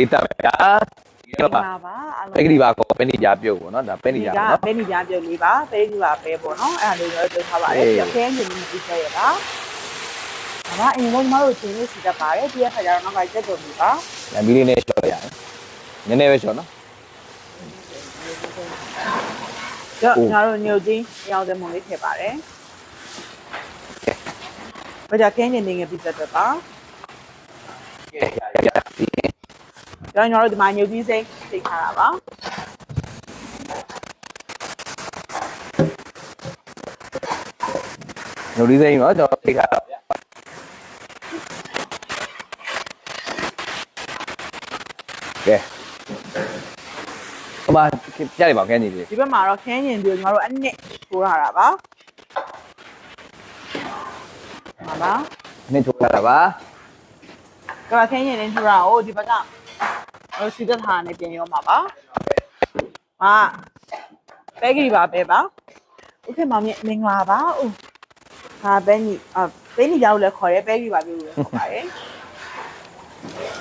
လေးတက်မယ်ဗျာဒီတော့ပါပါပါအားလုံးပဂရီပါကောပဲနေကြပြုတ်ပေါ့နော်ဒါပဲနေကြပါနော်ပဲနေကြပြုတ်လေးပါပဲကြီးပါပဲပေါ့နော်အဲ့ဒါလေးတော့ပြောထားပါတယ်အေးပြခဲနေနေပြီးခဲ့ရပါဒါပါအရင်ဆုံးကျမတို့ရှင်လေးစီတတ်ပါတယ်ဒီရက်ခါကျတော့နောက်ကကြက်တော်ပြီပါညမီလေးနဲ့ရှော့ရတယ်နည်းနည်းပဲရှော့နော်ကြောက်အိုးကျမတို့ညိုချင်းရောင်းတဲ့မုံလေးထည့်ပါတယ်ဘာကြခဲနေနေငယ်ပြီးတတ်တော့ပါကဲရပြီ ကျွန်တော်တို့ဒီမှာညိုကြီးစိမ့်သိထားတာပါညိုလေးစိမ့်နော်ကျွန်တော်သိခါတော့ကဲဟိုမှာပြရပါခဲနေပြီဒီဘက်မှာတော့ခင်းရင်ပြီးတော့ကျမတို့အနှစ်ထိုးထားတာပါဟာပါနှစ်ထိုးလာတာပါကဲခင်းရင်လေးထိုးတာကိုဒီဘက်က ဟိုစီသက်ထားနေပြင်ရောမှာပါဟာပဲကြီးပါပဲပါโอเคမောင်မြမင်္ဂလာပါဦးဟာပဲနီအပဲနီကြောက်လည်းခေါ်ရဲပဲကြီးပါပြီလို့လည်းခေါ်ပါတယ်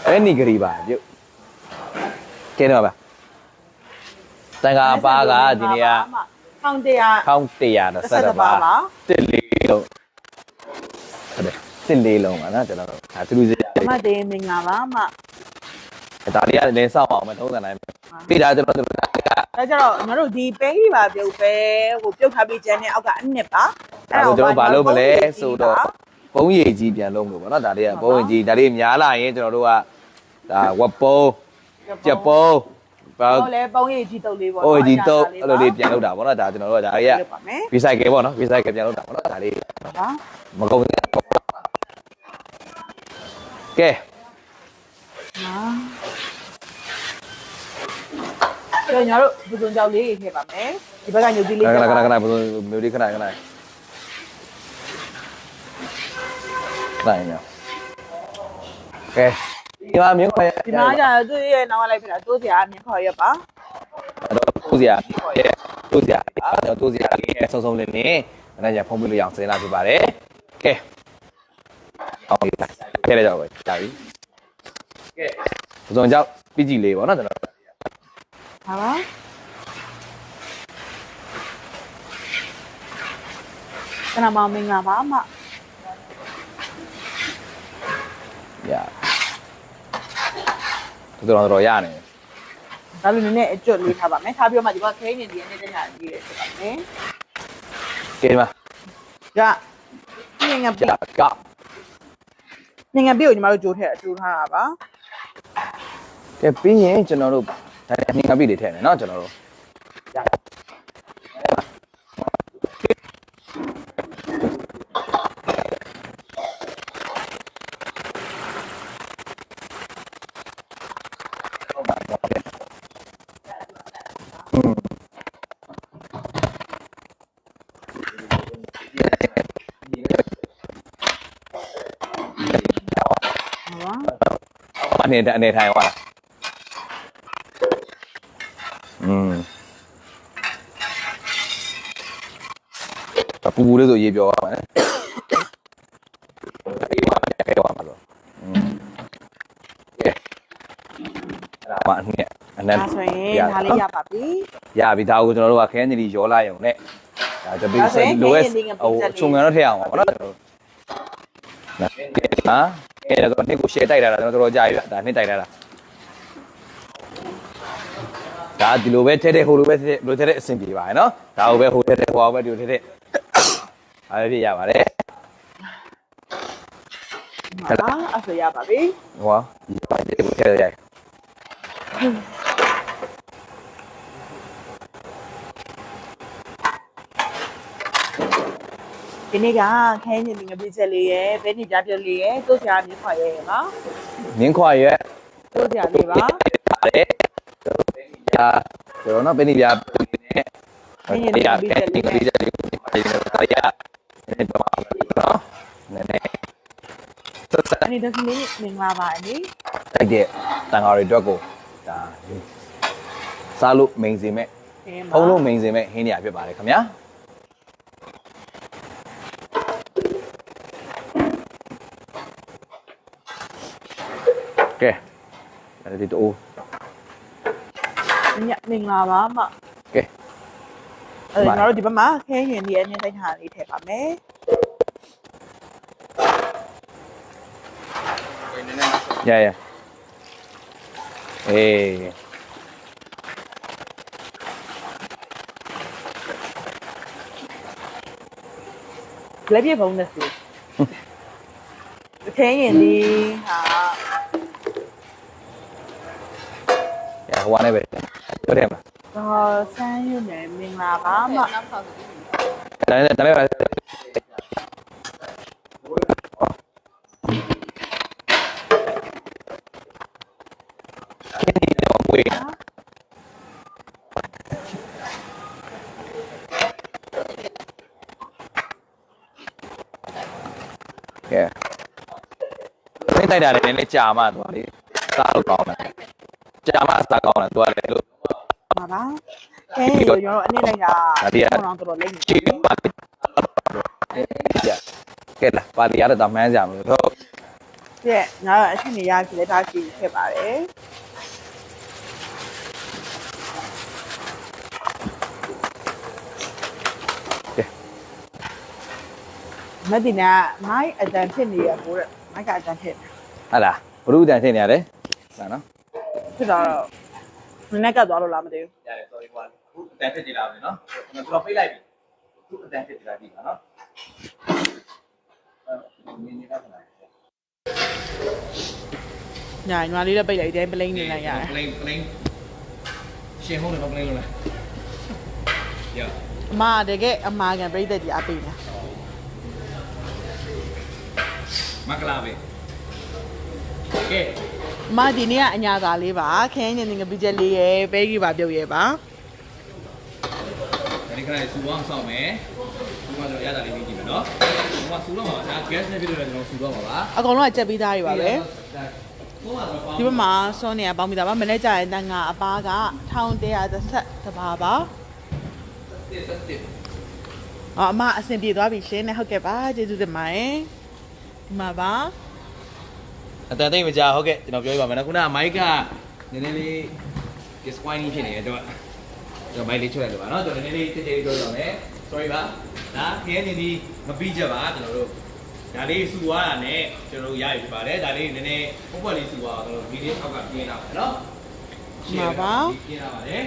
အဲနီဂရီပါပြုတ်ကဲတော့ပါတန်ခါပါကဒီနေ့က 1100 1130ပါတစ်လေးလုံးဟုတ်တယ်တစ်လေးလုံးပါနော်ကျွန်တော်တို့ဒါသူလူစီ မတ်သေးမင်္ဂလာပါအမ ဒါလေးကလည်းစောက်အောင်မထုံးစံနိုင်ပြီးတာကျွန်တော်တို့ကဒါကြတော့ညီတို့ဒီပဲကြီးပါပြုတ်ပဲဟိုပြုတ်ထားပြီးကျန်တဲ့အောက်ကအနှစ်ပါအဲ့တော့ကျွန်တော်ဘာလုပ်မလဲဆိုတော့ဘုံရည်ကြီးပြန်လုံးလို့ပေါ့နော်ဒါလေးကဘုံရည်ကြီးဒါလေးများလာရင်ကျွန်တော်တို့ကဒါဝက်ပုံးကြက်ပုံးဘာဟိုလေပုံရိပ်ကြီးတုပ်လေးပေါ့ဟိုကြီးတော့အဲ့လိုလေးပြန်လုပ်တာပေါ့နော်ဒါကျွန်တော်တို့ကဒါလေးကလုပ်ပါမယ် recycle ပေါ့နော် recycle ပြန်လုပ်တာပေါ့နော်ဒါလေးပါမကုန်ဘူးကဲ နော် ကျွန်တော်တို့ဘုံကြောက်လေးထည့်ပါမယ်ဒီဘက်ကညိုကြီးလေးခဏထည့်ခပါဏခဏဘယ်လိုမျိုးလေးခဏခဏတိုင်းရကဲဒီမှာမြင်ခွဲဒီမှာကျတော့သူ့ရဲ့နောက်ကလိုက်ဖြစ်တာတိုးစရာမြင်ခေါ်ရပါတော့တိုးစရာတိုးစရာအဲ့တော့တိုးစရာလေးနဲ့စုံစုံလေးနဲ့အဲ့ဒါကြဖုံးပြလို့ရအောင်စဉ်းစားပြပါတယ်ကဲအောင်ပြီကဲလေကြောက်ပဲကြာပြီကဲဘုံကြောက်ပြီးကြည့်လေးပေါ့နော်ကျွန်တော် ဟာပါကနမောင်မင်္ဂလာပါအမရတော်တော်တော်ရနေဒါလိုနည်းနည်းအကျွတ်လေးထားပါမယ်ထားပြီးတော့မှဒီဘက်ခဲနေဒီနေ့တည်းကရေးရဖြစ်ပါမယ်ကဲဒီမှာကြငငယ်ပြကြာကငငယ်ပြကိုညီမတို့ကြိုးထည့်အတူထားတာပါကဲပြီးရင်ကျွန်တော်တို့ ဒါနဲ့နှင်းကပိတွေထည့်မယ်နော်ကျွန်တော်တို့အနေအနေထိုင်ဟောလား อืมပူပူလေးဆိုရေးပြောပါမယ်အေးပါအေးပါမလို့อืมကဲအဲ့ဒါမှအနှစ်အနက် ဒါဆိုရင်ဒါလေးရပါပြီ ရပြီဒါကိုကျွန်တော်တို့ကခဲနေလီရောလာရုံနဲ့ဒါတပိ ဒါဆို စ ရင် လိုရဲ့ ခဲနေလီငပိ ဟို စက်လေး ချုံငံတော့ထည့်အောင်ပါနော်ကျွန်တော်တို့ဟာအဲ့ဒါကတော့နှစ်ကို share တိုက်တာကျွန်တော်တို့ကြာပြီဒါနှစ်တိုက်တာ ဒါဒီလိုပဲထဲထဲဟိုလိုပဲထဲလိုထဲတဲ့အဆင်ပြေပါရဲ့နော်ဒါကိုပဲဟိုထဲထဲဟိုပဲဒီလိုထဲထဲအားပြရပါတယ်ဟာပါအဲ့ဆိုရပါပြီဟောဒီပါတယ်ကိုထဲရိုက်ဒီနေ့ကခဲနေဒီငပိချက်လေးရယ်ဘဲနေကြပြုတ်လေးရယ်တိုးစရာမြင်ခေါ်ရယ်ပါမြင်းခွာရွက်တိုးစရာလေးပါပါတယ် ဒါကျွန်တော်နော်ပဲနေပြနဲ့ခဲနေဒီငပိချက်လေးရယ်ဒီချက်လေးဒီရနေတော့နော်နည်းနည်းဆက်ဆက်အနေနဲ့ဒီနေ့မင်္ဂလာပါအနေတိုက်တဲ့တန်ဃာတွေအတွက်ကိုဒါစားလို့မိန်စင်မဲ့ခဲမှာဖုံးလို့မိန်စင်မဲ့ဟင်းနေရဖြစ်ပါတယ်ခင်ဗျာကဲအဲ့ဒီတိုး ညမင်္ဂလာပါမကဲအဲ့ဒါကျွန်တော်တို့ဒီဘက်မှာခဲရင်ဒီအမြင့်သိမ်းထားလေးထည့်ပါမယ်ရရအေးလက် ပြဖုံးနဲ့စီခဲရင်ဒီဟာရဟိုကနေပဲပြောတယ်မလားတော့ဆန်းရွနယ်မင်္ဂလာပါမဒါနဲ့ဒါနဲ့ပါဒီတော့ဝေးကဲသိတိုက်တာလည်းနည်းနည်းကြာမှသွားလေစားလို့ကောင်းတယ်ကြာမှစားကောင်းတယ်သူကလည်းလို့ ပါပါခဲရင်ကျွန်တော်တို့အနည်းလိုက်တာဒါဒီကတော့တော်တော်လိမ့်နေကြည့်ပါကဲလာပါလီရတော့မှန်းကြမလို့တော့ပြည့်ငါအချင်းနေရကြည့်လက်ထားကြည့်ခဲ့ပါတယ်မဒီနာမိုက်အတန်ဖြစ်နေရပို့တဲ့မိုက်ကအတန်ဖြစ်ဟာလားဘုရုတန်ထင်နေရတယ်ဟာနော်ဖြစ်တော့ နည်းနည်းကတ်သွားလို့လားမသိဘူးရတယ် sorry ကွာခုအတန်ဖြစ်နေတာပဲနော်ကျွန်တော်ဖိတ်လိုက်ပြီခုအတန်ဖြစ်နေတာဒီမှာနော်အဲနင်းနေတာခဏညာညီမလေးလည်းပိတ်လိုက်တယ်ပလိန်နေလိုက်ရတယ်ပလိန်ပလိန်ရှင်ဟုတ်တယ်ပလိန်လို့လားရအမတကယ်အမာကန်ပြိသက်ကြီးအပိနေမကလာပဲကဲ အမဒီနေ့ကအညာသာလေးပါခင်းနေနေငပိချက်လေးရယ်ပဲကြီးပါပြုတ်ရယ်ပါဒီခဏစူအောင်ဆောင်မယ်စူအောင်တော့ရတာလေးပြီးကြည့်မယ်နော်ဟိုကစူတော့မှာဒါ gas နဲ့ပြည့်လို့လည်းကျွန်တော်စူတော့မှာပါအကုန်လုံးကကြက်ပြီးသားတွေပါပဲဘုံကတော့ပေါင်းဒီဘက်မှာစောနေရပေါင်းပြီးသားပါမနေ့ကျရင်တန်ငါအပားက1130တပါပါတစ်စက်တစ်အော်အမအဆင်ပြေသွားပြီရှင်နဲ့ဟုတ်ကဲ့ပါကျေးဇူးတင်ပါတယ်ဒီမှာပါ အတန်သိမ့်မကြဟုတ်ကဲ့ကျွန်တော်ပြောပြပါမယ်နော်ခုနကမိုက်ကနည်းနည်းလေး disappointing ဖြစ်နေတယ်တော့ကျွန်တော်မိုက်လေးချွတ်လိုက်လို့ပါနော်ကျွန်တော်နည်းနည်းလေးတိတ်တိတ်ပြောပြပါမယ် sorry ပါဒါခင်းနေဒီမပြီးချက်ပါကျွန်တော်တို့ဒါလေးစူသွားတာနဲ့ကျွန်တော်တို့ရရဖြစ်ပါတယ်ဒါလေးနည်းနည်းပုတ်ပွက်လေးစူသွားအောင်ကျွန်တော်ဗီဒီယိုအောက်ကပြင်းလာပါနော်ပြင်းလာပါတယ်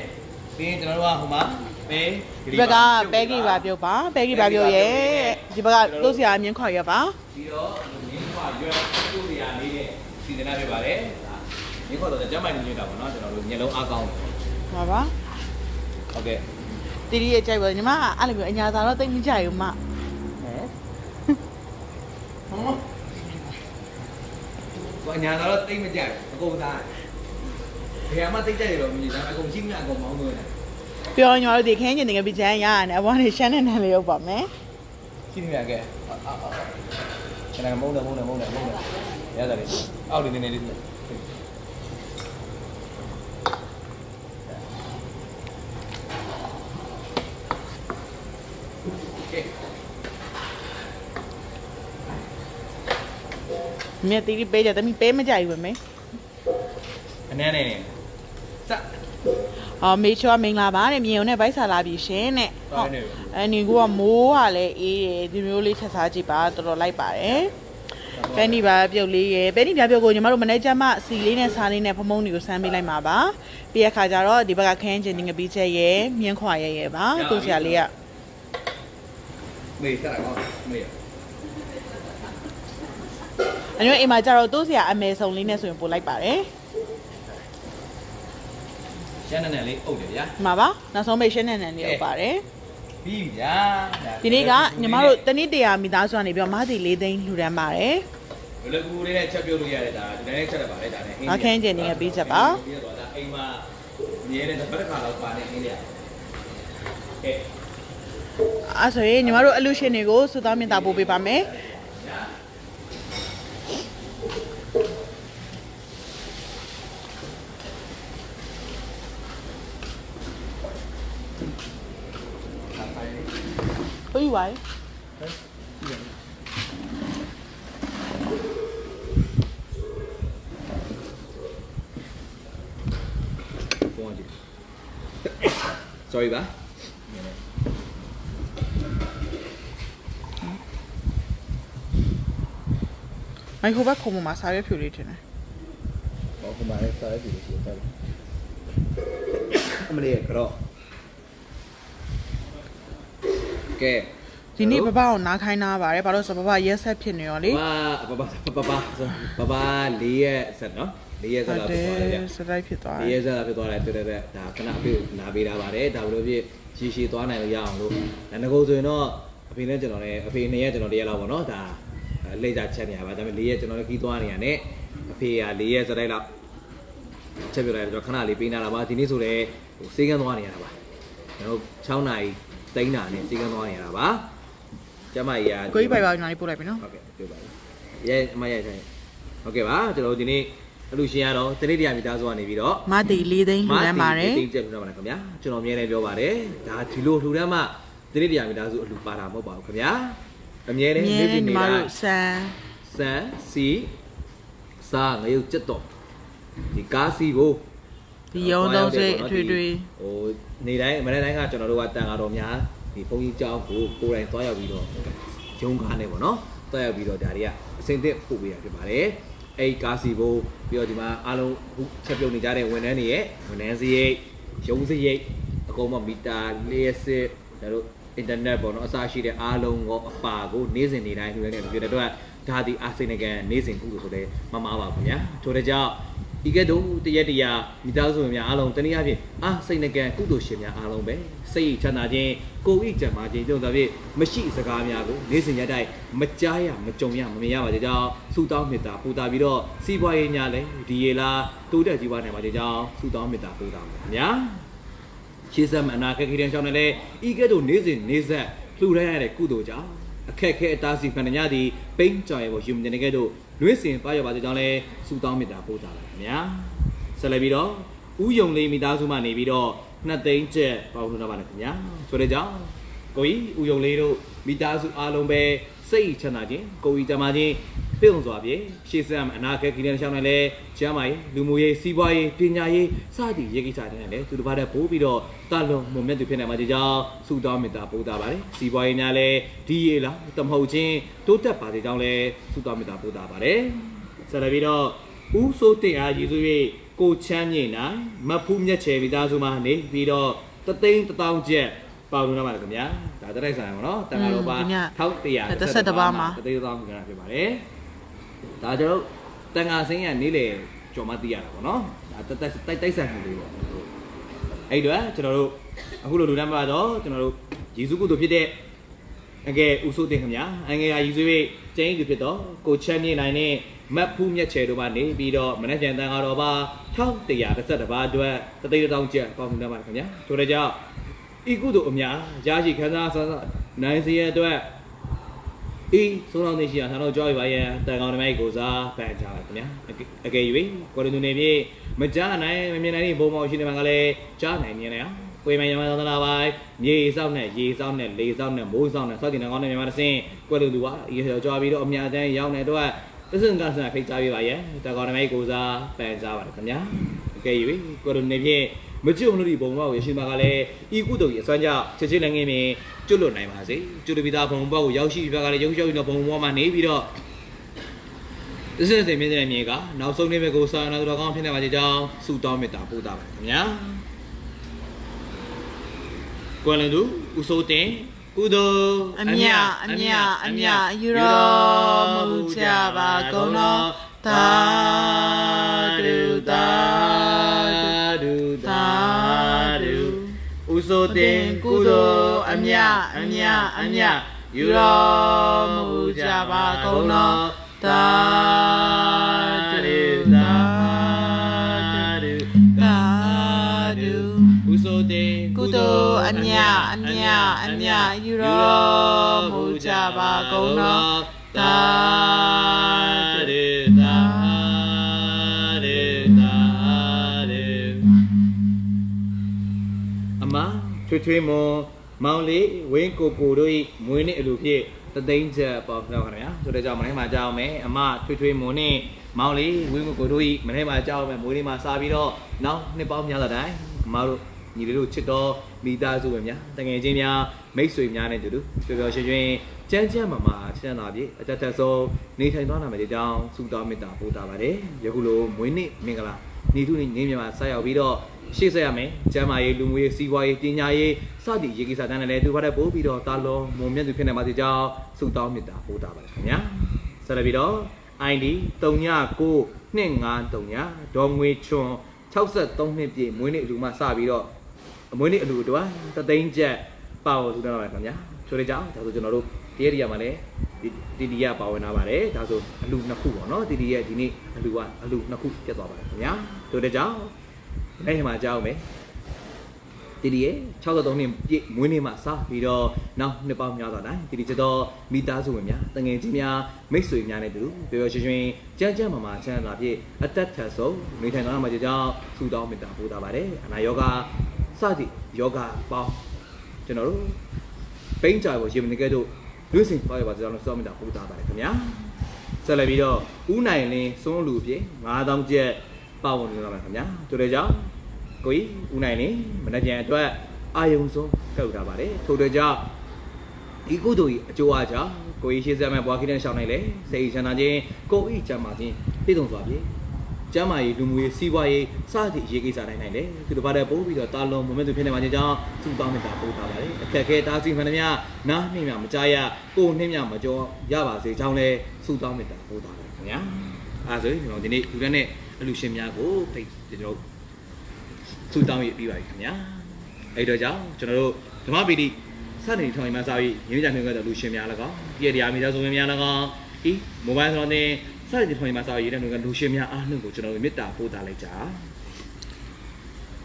ပြီးရင်ကျွန်တော်တို့ကဟိုမှာပဲဒီဘက်ကပဲကြီးပါပြုတ်ပါပဲကြီးပါပြုတ်ရယ်ဒီဘက်ကတို့ဆရာအမြင့်ခေါ်ရပါပြီးတော့မြင်းခွာရွက်ကျိုးရလေးနဲ့ စီစဉ်ထားပြပါတယ်မြင်းခွာတော့ကျမ်းမိုင်ညွှန်တာပေါ့နော်ကျွန်တော်တို့ညလုံးအားကောင်းမှာပါဟုတ်ကဲ့တီတီရဲ့ကြိုက်ပါညီမကအဲ့လိုမျိုးအညာသာတော့တိတ်မကြိုက်ဘူးမဟဲ့ဟောဘာညာတော့တိတ်မကြိုက်အကုန်သားဘယ်မှာတိတ်ကြိုက်ရောမြည်သားအကုန်ရှိမြအကုန်မောင်းလို့ရတယ်ပြောညီမတို့ဒီခင်းကျင်နေကပြချမ်းရရတယ်အဘောနေရှမ်းနဲ့နန်းလေးရောက်ပါမယ်ရှိမြကဲကျွန်တော်မုန်းတယ်မုန်းတယ်မုန်းတယ်မုန်းတယ် ရတယ်လေအောက်နေနေလေးမြက်တီတီပေးကြတမီပေးမကြိုက်ဘူးမေအနေနဲ့နေစအော်မေချောမင်္ဂလာပါတဲ့မြေုံနဲ့ဗိုက်ဆာလာပြီရှင်တဲ့ဟုတ်နေပြီအဲ့ဒီကမိုးကလည်းအေးတယ်ဒီမျိုးလေးချက်စားကြည့်ပါတော်တော်လိုက်ပါတယ် ပဲနီပါပြုတ်လေးရယ်ပဲနီပြပြုတ်ကိုညီမတို့မနေ့ကမှစီလေးနဲ့စားလေးနဲ့ဖမုံတွေကိုစမ်းပေးလိုက်မှာပါပြီးရခါကျတော့ဒီဘက်ကခင်းကျင်နေငပီးချက်ရယ်မြင်းခွာရယ်ရယ်ပါသူ့ဆရာလေးကမေးစတာကောမေးအညိုအိမ်မှာကျတော့သူ့ဆရာအမေဆုံးလေးနဲ့ဆိုရင်ပို့လိုက်ပါတယ်ရှမ်းနေနေလေးအုပ်တယ်ဗျာဒီမှာပါနောက်ဆုံးမိတ်ရှင်းနေနေလေးဟုတ်ပါတယ်ပြီးဗျာဒီနေ့ကညီမတို့တနည်းတရာမိသားစုကနေပြီးတော့မသီလေးသိန်းလှူဒန်းပါတယ် ဘယ်လိုကူလေးနဲ့ချက်ပြုတ်လို့ရတယ်ဒါဒီနေ့ချက်ရပါတယ်ဒါနဲ့အခင်းကျင်နေငပီးချက်ပါပြီးတော့ဒါအိမ်မှာမြဲတဲ့တစ်ပတ်တစ်ခါတော့ပါနေနေရကဲအဲ့ဆိုရင်ညီမတို့အလူရှင်တွေကိုစုသားမြင့်တာပို့ပေးပါမယ်ဘယ်ယူပါလဲပုံးကြည့် sorry ပါမိုက်ခရိုဘက်ခုံပေါ်မှာစားရွက်ဖြူလေးထင်တယ်ဟောဟိုမှာလည်းစားရပြီလို့ရှိတယ်အမလေးကတော့ကဲ ဒီနေ့ဘဘကိုနားခိုင်းနာပါတယ်ဘာလို့လဲဆိုတော့ဘဘရက်ဆက်ဖြစ်နေရောလေဘာဘာဘာဘာဘာဘာလေးရဲ့ဆက်နော်လေးရဲ့ဆက်ဟုတ်လာတဖြစ်သွားတယ်ဗျယ်စတိုက်ဖြစ်သွားတလေးယ်ရဲ့ဆက်လာဖြစ်သွားတယ်တွေ့တဲ့ဒါခဏအဖေနာပေးတာပါတယ်ဒါဘလို့ဖြစ်ရှည်ရှည်သွားနိုင်လို့ရအောင်လို့ဒါငကိုဆိုရင်တော့အဖေနဲ့ကျွန်တော်နဲ့အဖေနှစ်ရက်ကျွန်တော်တရက်လောက်ပေါ့နော်ဒါလိမ့်စာချက်နေရပါဒါပေမဲ့လေးရက်ကျွန်တော်လည်းခီးသွားနေရနဲ့အဖေကလေးရက်စတိုက်လောက်ချက်ပြလိုက်တော့ကျွန်တော်ခဏလေးပေးနာလာပါဒီနေ့ဆိုလည်းဟိုစေးကန်းသွားနေရတာပါကျွန်တော်6နာရီတိန်းတာနဲ့စေးကန်းသွားနေရတာပါ ကျမကြီးကကိုကြီးပိုင်ပါနားလေးပို့လိုက်ပြီနော်ဟုတ်ကဲ့ပြောပါမယ်ရဲအမရဲဆိုင်ဟုတ်ကဲ့ပါကျွန်တော်တို့ဒီနေ့အလူရှင်ကတော့တနေ့တရာမိသားစုကနေပြီးတော့မတီလေးသိန်းလှူဒန်းပါတယ်တိတ်ကျက်ပြတော့ပါလားခင်ဗျာကျွန်တော်အမြဲတမ်းပြောပါတယ်ဒါဒီလိုလှူဒန်းမှတနေ့တရာမိသားစုအလူပါတာမဟုတ်ပါဘူးခင်ဗျာအမြဲတမ်းမြဲနေ့ညီစဉ်နေမတိုင်းတို့ဆန်စံစီစာငရုတ်ချက်တော့ဒီကားစီကိုဒီရုံသုံးစိတ်အထွေထွေဟိုနေတိုင်းမနေ့တိုင်းကကျွန်တော်တို့ကတန်ကားတော်များ ဒီဘုန်းကြီးကျောင်းကိုကိုယ်တိုင်သွားရောက်ပြီးတော့ဂျုံကားနဲ့ပေါ့နော်သွားရောက်ပြီးတော့ဒါတွေကအစင်သက်ပို့ပေးတာဖြစ်ပါတယ်အဲ့ကားစီဘိုးပြီးတော့ဒီမှာအားလုံးအခုချက်ပြုတ်နေကြတဲ့ဝန်ထမ်းတွေရဲ့ဝန်ထမ်းစရိတ်ရုံးစရိတ်အကုန်မမီတာလျှက်စစ်ဒါတို့အင်တာနက်ပေါ့နော်အစားရှိတဲ့အားလုံးကိုအပါကိုနေ့စဉ်နေ့တိုင်းလူတွေနဲ့ပြောတဲ့အတွက်ဒါဒီအာဆီနကန်နေ့စဉ်ကုလို့ဆိုတဲ့မမားပါဘူးဗျာထို့တဲ့ကြောင့် ဤကဲ့သို့တရက်တရာမိသားစုဝင်များအားလုံးတနည်းအားဖြင့်အာစိနကန်ကုသိုလ်ရှင်များအားလုံးပဲစိတ်ချမ်းသာခြင်းကိုယ်ဤကြံပါခြင်းတို့သာဖြင့်မရှိစကားများကိုနေ့စဉ်ရက်တိုင်းမကြားရမကြုံရမမြင်ရပါသေးကြောင်းဆုတောင်းမေတ္တာပူတာပြီးတော့စီးပွားရေးများလည်းဒီရေလားတိုးတက်ကြီးပွားနိုင်ပါသေးကြောင်းဆုတောင်းမေတ္တာပူတာပါခင်ဗျာရှေးဆက်မအနာခက်ခဲတဲ့ကြောင့်လည်းဤကဲ့သို့နေ့စဉ်နေ့ဆက်လှူဒန်းရတဲ့ကုသိုလ်ကြောင့်အခက်ခဲအသားစီမှန်တဲ့ညသည်ပိန်းကြောင်ရပေါ်ယူမတဲ့ကဲ့သို့ နှွေးစင်ပါရပါတဲ့ကြောင့်လည်းဆုတောင်းမေတ္တာပို့တာပါခင်ဗျာဆက်လက်ပြီးတော့ဥယုံလေးမိသားစုမှနေပြီးတော့နှစ်သိန်းကျက်ပေါင်းလို့တော့ပါလေခင်ဗျာဆိုတဲ့ကြောင့်ကိုကြီးဥယုံလေးတို့မိသားစုအားလုံးပဲစိတ်ချမ်းသာခြင်းကိုကြီးကြမှာခြင်း ပြုံးစွာပြေရှေ့ဆက်အနာခက်ခဲတဲ့ကြောင့်လည်းကျမ်းမာရေးလူမှုရေးစီးပွားရေးပညာရေးစသည်ရေးကိစ္စတွေနဲ့လည်းသူတစ်ပါးတည်းပို့ပြီးတော့တလုံးမုံမြတ်သူဖြစ်နေမှာဒီကြောင့်ဆုတောင်းမေတ္တာပို့တာပါတယ်စီးပွားရေးများလည်းဒီရေလားတမဟုတ်ချင်းတိုးတက်ပါစေကြောင်းလည်းဆုတောင်းမေတ္တာပို့တာပါတယ်ဆက်လက်ပြီးတော့ဦးစိုးတင်အားရည်စွ၍ကိုချမ်းမြေနိုင်မတ်ဖူးမြက်ချယ်မိသားစုမှနေပြီးတော့တသိန်းတစ်တောင်းကျက်ပေါလို့ရပါလားခင်ဗျာဒါတရိုက်ဆိုင်ပါနော်တန်ခါတော့ပါ1100တစ်ပါးမှာတသိန်းတစ်တောင်းခင်ဗျာဖြစ်ပါတယ် ဒါကျွန်တော်တို့တန်ငါစင်းရနေလေကြော်မသိရတာပေါ့နော်ဒါတက်တက်တိုက်တိုက်ဆိုင်မှုလေးပေါ့အဲ့ဒီတော့ကျွန်တော်တို့အခုလိုလူတန်းပါတော့ကျွန်တော်တို့ယေစုကုသိုလ်ဖြစ်တဲ့အငယ်ဦးစိုးတင်ခင်ဗျာအငယ်ဟာယေစုရဲ့ကျင်းသူဖြစ်တော့ကိုချမ်းမြေနိုင်နဲ့မတ်ဖူးမြက်ချယ်တို့ပါနေပြီးတော့မနေ့ကျန်တန်ကတော့ပါ1130ပါအတွက်တသိန်းတောင်းကျပ်ပေါင်းမှုတန်းပါခင်ဗျာဆိုတော့ကြောင့်ဤကုသိုလ်အများရရှိခံစားဆန်းဆန်းနိုင်စေရအတွက် အေးဆုံးအောင်သိရှိရဆန်တော့ကြောက်ရပါရဲ့တန်ကောင်တမိုက်ကိုစားပန်ကြပါခင်ဗျာအကယ်၍ကိုရင်းသူနေပြေမကြားနိုင်မမြင်နိုင်တဲ့ဘုံမောင်ရှိနေမှာကလည်းကြားနိုင်မြင်နေအောင်ကိုယ်မရမသောသနာပိုင်မြေစောက်နဲ့ရေစောက်နဲ့လေစောက်နဲ့မိုးစောက်နဲ့စောက်တင်ကောင်းနဲ့မြန်မာတစ်စင်းကိုရင်းသူကရေကြောကြွားပြီးတော့အများတန်းရောက်နေတော့သစင်ကဆန်ဖိတ်ကြားပြပါရဲ့တန်ကောင်တမိုက်ကိုစားပန်ကြပါခင်ဗျာအကယ်၍ကိုရင်းနေပြေ မကြုံလို့ဒီဘုံမောင်ရရှိမှာကလည်းဤကုတုံကြီးအစွမ်းကြောင့်ချက်ချင်းလည်းငင်းမြင်ကျွတ်လွတ်နိုင်ပါစေကျွတ်တပိသားဘုံဘောက်ကိုရောက်ရှိပြကလည်းရုပ်ရှုပ်နေတဲ့ဘုံဘောမှာနေပြီးတော့သစ္စာစိတ်မြင့်တဲ့မြေကနောက်ဆုံးနေ့ပဲကိုစာနာတော်ကောင်းဖြစ်နေပါစေကြောင်းဆုတောင်းမေတ္တာပို့တာပါခင်ဗျာကွယ်လွန်သူဦးစိုးတင်ကုသိုလ်အမြအမြအမြယူတော်မူကြပါကုန်တော်သာဓုသာ ဦးစိုးတင်ကုသိုလ်အမြအမြအမြယူတော်မူကြပါကုန်တော်သာသာဓုဓုသာသာဓုသာဓုဥဆိုတေကုသိုလ်အမြအမြအမြယူတော်မူကြပါကုန်တော်သာ ထွေထွေမွန်မောင်လေးဝင်းကိုကိုတို့ဤမွေးနေ့အလူဖြစ်တသိန်းချက်ပေါ့ခင်ဗျာဆိုတဲ့ကြောင့်မနေ့မှကြောက်မယ်အမထွေထွေမွန်နဲ့မောင်လေးဝင်းကိုကိုတို့ဤမနေ့မှကြောက်မယ်မွေးနေ့မှစားပြီးတော့နောက်နှစ်ပေါင်းများစွာတိုင်းမတို့ညီလေးတို့ချစ်တော်မိသားစုဝင်များတငယ်ချင်းများမိတ်ဆွေများနဲ့တူတူပျော်ပျော်ရွှင်ရွှင်ကြမ်းကြမ်းမာမာချမ်းသာပြေအတက်တက်ဆုံးနေထိုင်သွားနိုင်မယ့်အကြောင်းဆုတောင်းမေတ္တာပို့တာပါတယ်ယခုလိုမွေးနေ့မင်္ဂလာနေထုနေနေမြန်မာဆက်ရောက်ပြီးတော့ ရှေ့ဆက်ရမယ်ကျမ်းမာရေးလူမှုရေးစီးပွားရေးပညာရေးစသည်ရေးကိစ္စတန်းနဲ့လည်းသူဘာတဲ့ပို့ပြီးတော့တာလုံးမုံမြတ်သူဖြစ်နေပါစေကြောင်းဆုတောင်းမေတ္တာပို့တာပါတယ်ခင်ဗျာဆက်လက်ပြီးတော့ ID 39 2539ဒေါ်ငွေချွန်63နှစ်ပြည့်မွေးနေ့အလူမှစပြီးတော့အမွေးနေ့အလူတော့တသိန်းကျပ်ပါဝထူတာပါခင်ဗျာဆိုရကြအောင်ဒါဆိုကျွန်တော်တို့ဒီဧရိယာမှာလည်းဒီတီတီရပါဝင်လာပါတယ်ဒါဆိုအလူနှစ်ခုပေါ့နော်တီတီရဲ့ဒီနေ့အလူကအလူနှစ်ခုပြတ်သွားပါတယ်ခင်ဗျာဆိုတဲ့ကြောင့် နေ့မှာကြောက်မယ်တီတီရဲ့63နှစ်ပြည့်မွေးနေ့မှာစပြီးတော့နောက်နှစ်ပေါင်းများစွာတိုင်းတီတီချစ်တော်မိသားစုဝင်များတငယ်ချင်းများမိတ်ဆွေများနဲ့တူပျော်ပျော်ရွှင်ရွှင်ကြမ်းကြမ်းမာမာချမ်းသာပြည့်အသက်ထက်ဆုံးနေထိုင်သွားမှာကြောင့်ဆုတောင်းမေတ္တာပို့တာပါတယ်အနာယောဂစသည့်ယောဂပေါင်းကျွန်တော်တို့ပိန်းကြိုင်ကိုရေမနေခဲ့တို့လွင့်စင်ပါရပါကြောင်းဆုတောင်းမေတ္တာပို့တာပါတယ်ခင်ဗျာဆက်လက်ပြီးတော့ဦးနိုင်လင်းစွန်းလူပြည့်9000ကျက်ပါဝင်နေတော့ပါခင်ဗျာတို့တဲ့ကြောင့် ကိုကြီးဦးနိုင်နေမနေ့ပြန်အတွက်အာယုံဆုံးကောက်တာပါတယ်ထို့အတွက်ကြောင့်ဒီကုသိုလ်ကြီးအကျိုးအားကြောင့်ကိုကြီးရှေ့ဆက်မဲ့ဘွားခိတဲ့ရှောင်းနိုင်လေစိတ်ချမ်းသာခြင်းကိုဤကျမ်းမာခြင်းပြည့်စုံစွာဖြင့်ကျမ်းမာရေးလူမှုရေးစီးပွားရေးစသည့်ရေးကိစ္စတိုင်းနိုင်လေသူတို့ဘာတဲ့ပို့ပြီးတော့တာလုံးမွန်မြတ်သူဖြစ်နေမှာကြောင့်သူ့တောင်းမြတ်တာပို့ထားပါတယ်အခက်ခဲတားဆီးမှန်သမျှနားနှိမ့်မြမကြားရကိုနှိမ့်မြမကြောရပါစေကြောင်းလဲသူ့တောင်းမြတ်တာပို့ထားပါတယ်ခင်ဗျာအဲဆိုရင်ကျွန်တော်ဒီနေ့လူတဲ့နဲ့အလူရှင်များကိုဖိတ်ကျွန်တော် ဆူတောင်းရပြီးပါပြီခင်ဗျာအဲ့တော့ကြောင့်ကျွန်တော်တို့ဓမ္မပီတိစတင်ထောင်ရင်မှစာပြီးရင်းကြနှုတ်ခဲ့တဲ့လူရှင်များလည်းကောပြည့်တရားမိသားစုဝင်များလည်းကောဤမိုဘိုင်းဆိုတော့တင်စတင်ထောင်ရင်မှစာပြီးရင်းနှုတ်ခဲ့လူရှင်များအားနှုတ်ကိုကျွန်တော်တို့မေတ္တာပို့ထားလိုက်ကြ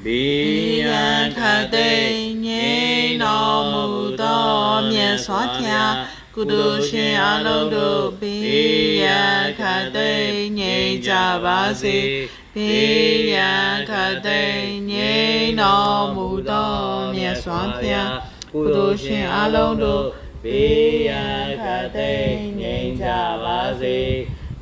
ဘေးရန်ခတ်သိမ်းငြိမ်းတော်မူသောမြတ်စွာဘုရား ကုသိုလ်ရှင်အလုံးတို့ဘေးရန်ခတ်သိမ်းငြိမ်းကြပါစေဘေးရန်ခတ်သိမ်းငြိမ်းတော်မူသောမြတ်စွာဘုရားကုသိုလ်ရှင်အလုံးတို့ဘေးရန်ခတ်သိမ်းငြိမ်းကြပါစေ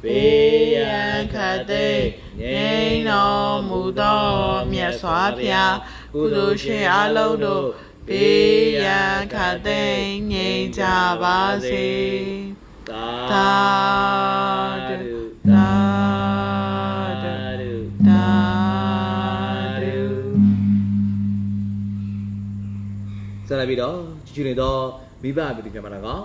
ဘေးရန်ခတ်သိမ်းငြိမ်းတော်မူသောမြတ်စွာဘုရားကုသိုလ်ရှင်အလုံးတို့ ဘေးရန်ခတ်သိမ်းငြိမ်းကြပါစေသာဓုသာဓုသာဓုဆက်လက်ပြီးတော့ကြည့်နေတော့မိဘပြည်သူမြန်မာနိုင်ငံ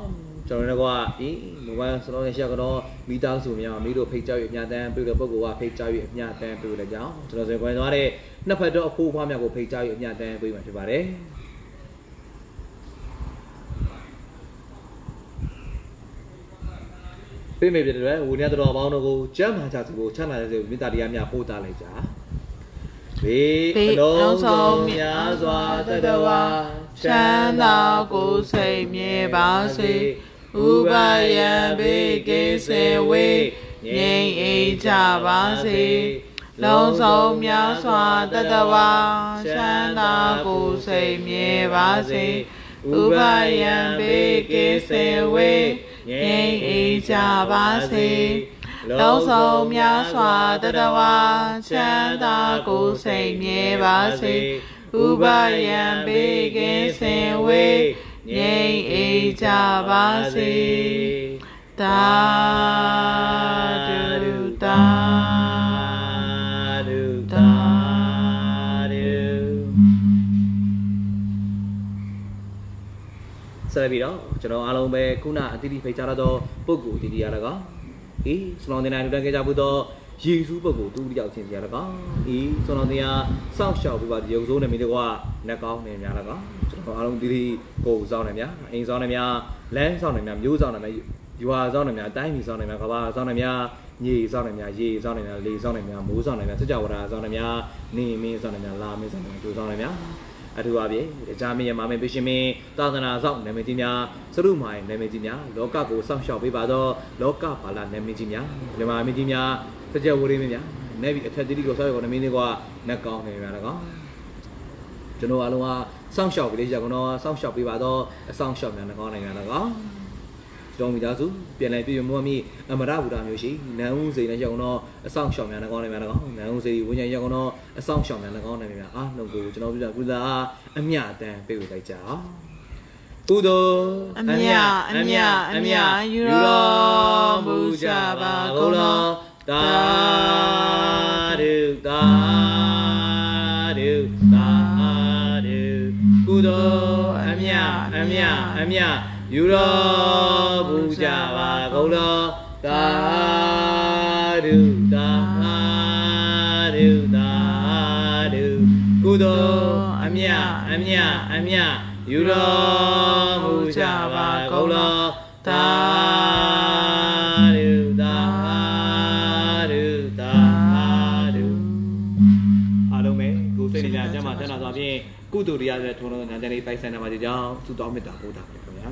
ကျွန်တော်တို့ကဒီမိုဘိုင်းစလုံးရရှိကတော့မိသားစုများမိတို့ဖိတ်ကြောက်ရအမြတမ်းပြုတဲ့ပုဂ္ဂိုလ်ကဖိတ်ကြောက်ရအမြတမ်းပြုတဲ့ကြောင်းကျွန်တော်ဆိုရင်သွားတဲ့နှစ်ဖက်တော့အဖိုးအဖွားများကိုဖိတ်ကြောက်ရအမြတမ်းပြုမှာဖြစ်ပါတယ် ပြိမေပြတဲ့အတွက်ဝိနည်းတော်ပေါင်းတို့ကိုကျမ်းမာကြသူကိုချမ်းသာကြသူမေတ္တာတရားများပို့တာလိုက်ကြဘေးအလုံးစုံများစွာတတဝါချမ်းသာကိုယ်စိတ်မြဲပါစေဥပယံဘေကေစေဝေငြိမ်အေးကြပါစေလုံးစုံများစွာတတဝါချမ်းသာကိုယ်စိတ်မြဲပါစေဥပယံဘေကေစေဝေငြိမ်အေးကြပါစေ လုံးစုံများစွာတတဝါချမ်းသာကိုယ်စိတ်မြဲပါစေဥပယံဘေကင်းစင်ဝေးငြိမ်အေးကြပါစေတာ ကျွန်တော်အားလုံးပဲခုနအတိအဖိတ်ကြတော့ပုဂ္ဂိုလ်အတိအရလည်းကောအေးစလောင်းတင်နိုင်လူတန်းခဲ့ကြဘူးတော့ယေရှုပုဂ္ဂိုလ်သူတယောက်ချင်းစီရလည်းကောအေးစလောင်းတင်ရစောင့်ရှောက်ပြီးပါရုပ်စိုးနေမိတော့ကလက်ကောင်းနေများလည်းကောကျွန်တော်အားလုံးဒီဒီကိုယ်ဆောင်နေများအိမ်ဆောင်နေများလမ်းဆောင်နေများမျိုးဆောင်နေများရွာဆောင်နေများတိုင်းပြည်ဆောင်နေများကဘာဆောင်နေများညီဆောင်နေများရေဆောင်နေများလေဆောင်နေများမိုးဆောင်နေများစကြဝဠာဆောင်နေများနေမင်းဆောင်နေများလာမင်းဆောင်နေများကျိုးဆောင်နေများ အထူးပါဖြင့်တရားမင်းရမမင်းပြရှင်မင်းသာသနာဆောင်နာမည်ကြီးများသရုမိုင်နာမည်ကြီးများလောကကိုစောင့်ရှောက်ပေးပါသောလောကပါဠနာမည်ကြီးများမြမမင်းကြီးများစကြဝဠာမင်းများနေပြီးအထက်တိတိကိုစောင့်ရကောနာမည်တွေကနတ်ကောင်းနေများလည်းကောကျွန်တော်အလုံးကစောင့်ရှောက်ပေးလေးကြကောနော်စောင့်ရှောက်ပေးပါသောအဆောင်ရှောက်များနတ်ကောင်းနေများလည်းကော ဒတောင်းမိသားစုပြန်လည်ပြည့်မွတ်မိအမရဘူတာမျိုးရှိနန်းဦးစိန်နဲ့ရောက်တော့အဆောင်ရှောင်များ၎င်းနဲ့များ၎င်းနန်းဦးစိန်ဝင်းချင်ရောက်တော့အဆောင်ရှောင်များ၎င်းနဲ့များအားလုံးကိုကျွန်တော်ပြပြကုသာအမြအတန်ပြေဝလိုက်ကြအောင်ကုသိုလ်အမြအမြအမြယူတော်မူကြပါကုန်လောတာဒုတာဒုတာဒုကုသိုလ်အမြအမြအမြ ယူတော်မူကြပါကုန်လောတာဒုတာဒုတာဒုကုသိုလ်အမြအမြအမြယူတော်မူကြပါကုန်လောတာဒုတာဒုတာဒုအားလုံးပဲကိုယ်စိတ်နေကြကျမ်းမာချမ်းသာစွာဖြင့်ကုသိုလ်တရားတွေထုံးလုံးဉာဏ်တည်းလေးပိုက်ဆံနေပါကြကြောင်းသုတောင်းမေတ္တာပို့တာပါခင်ဗျာ